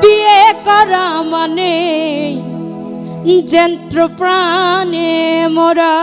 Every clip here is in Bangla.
বিয়ে করা মানে যন্ত্র প্রাণে মরা।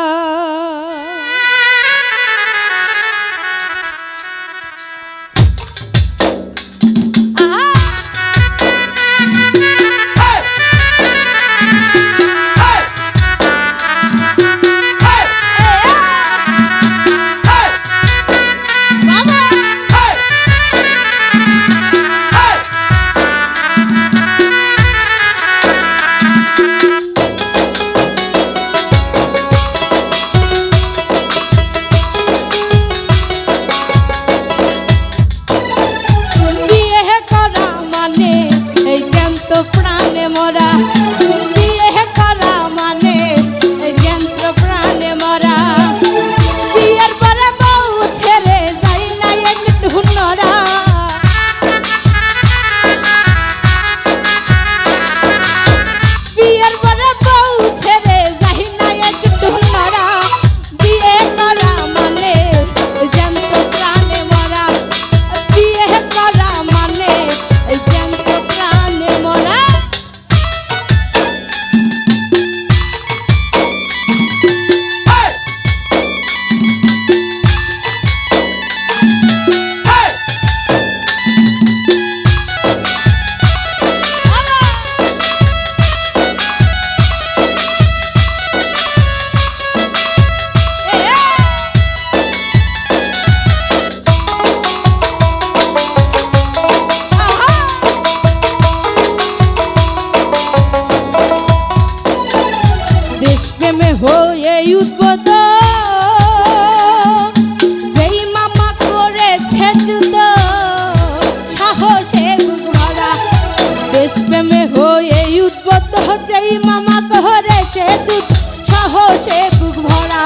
তুত সাহসে বুক ভরা।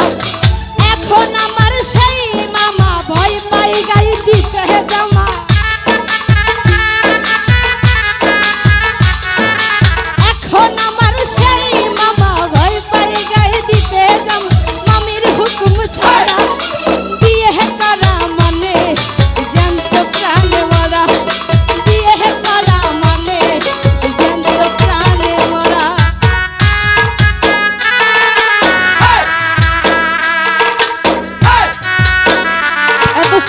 এখন আমার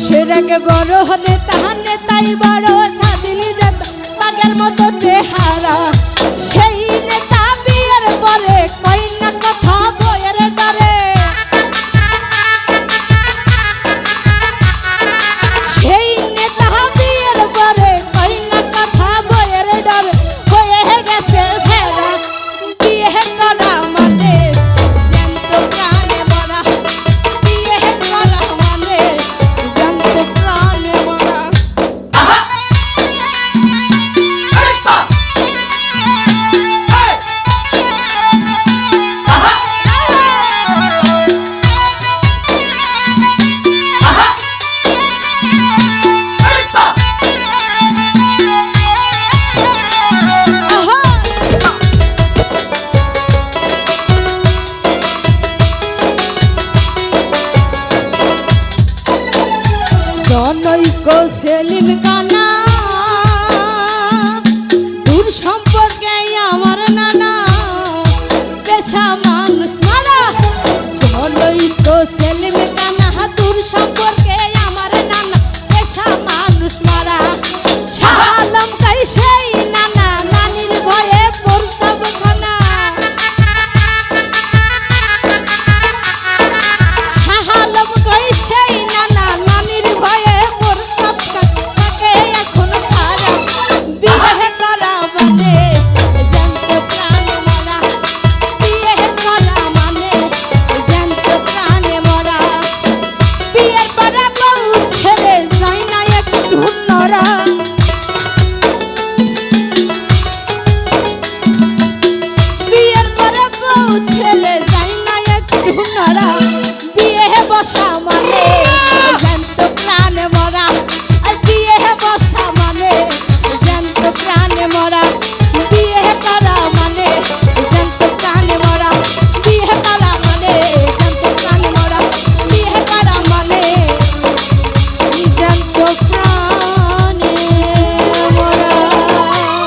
বয়সের আগে বড় হলে তাহার তাই বড় স্বাধীন পাগের মতো চেহারা জনৈক সেলিম কান